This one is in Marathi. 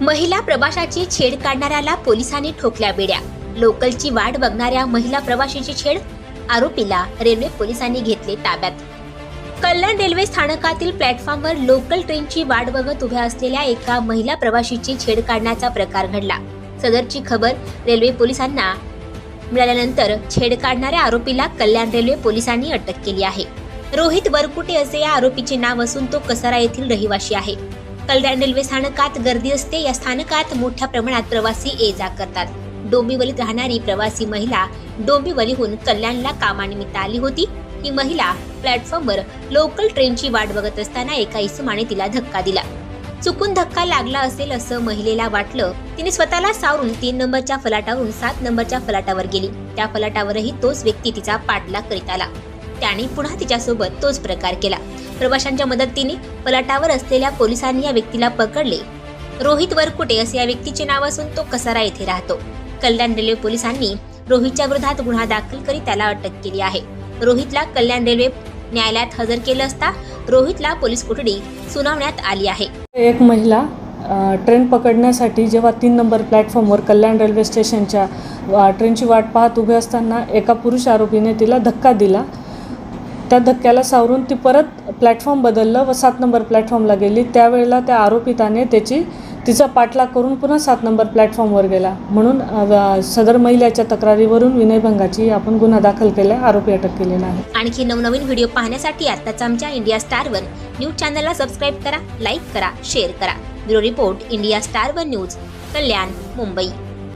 महिला प्रवाशाची छेड काढणाऱ्याला पोलिसांनी ठोकल्या बेड्या. लोकलची वाट बघणाऱ्या महिला प्रवाशाची छेड आरोपीला रेल्वे पोलिसांनी घेतले ताब्यात. कल्याण रेल्वे स्थानकातील प्लॅटफॉर्मवर लोकल ट्रेनची वाट बघत उभ्या असलेल्या एका महिला प्रवाशीची छेड काढण्याचा प्रकार घडला. सदरची खबर रेल्वे पोलिसांना मिळाल्यानंतर छेड काढणाऱ्या आरोपीला कल्याण रेल्वे पोलिसांनी अटक केली आहे. रोहित वरकुटे असे या आरोपीचे नाव असून तो कसारा येथील रहिवासी आहे. कल्याण रेल्वे स्थानकात गर्दी असते. या स्थानकात मोठ्या प्रमाणात प्रवासी ये जा करतात. डोंबिवलीत राहणारी प्रवासी महिला डोंबिवलीहून कल्याणला कामानिमित्त आली होती. ही महिला प्लॅटफॉर्मवर लोकल ट्रेनची वाट बघत असताना एका इसमाने तिला धक्का दिला. चुकून धक्का लागला असेल असं महिलेला वाटलं. तिने स्वतःला सावरून तीन नंबरच्या फलाटावरून सात नंबरच्या फलाटावर गेली. त्या फलाटावरही तोच व्यक्ती तिचा पाठलाग करीत आला. त्याने पुन्हा तिच्यासोबत तोच प्रकार केला. प्रवाशांच्या मदतीने पलटावर असलेल्या पोलिसांनी या व्यक्तीला पकडले. रोहित वरकुटे असे या व्यक्तीचे नाव असून तो कसारा येथे राहतो. कल्याण रेल्वे पोलिसांनी रोहितच्या विरोधात गुन्हा दाखल करीत त्याला अटक केली आहे. रोहितला कल्याण रेल्वे न्यायालयात हजर केलं असता रोहितला पोलीस कोठडी सुनावण्यात आली आहे. एक महिला ट्रेन पकडण्यासाठी जेव्हा तीन नंबर प्लॅटफॉर्मवर कल्याण रेल्वे स्टेशनच्या वा- ट्रेनची वाट पाहत उभे असताना एका पुरुष आरोपीने तिला धक्का दिला. त्या धक्क्याला सावरून ती परत प्लॅटफॉर्म बदललं व सात नंबर प्लॅटफॉर्मला गेली. त्यावेळेला त्या आरोपिताने त्याची तिचा पाठलाग करून पुन्हा सात नंबर प्लॅटफॉर्मवर गेला. म्हणून सदर महिलेच्या तक्रारीवरून विनयभंगाची आपण गुन्हा दाखल केला आरोपी अटक केलेला आहे आणखी नवनवीन व्हिडिओ पाहण्यासाठी आताच आमच्या इंडिया स्टारवर न्यूज चॅनलला सबस्क्राईब करा लाईक करा शेअर करा. ब्युरो रिपोर्ट इंडिया स्टारवर न्यूज कल्याण मुंबई.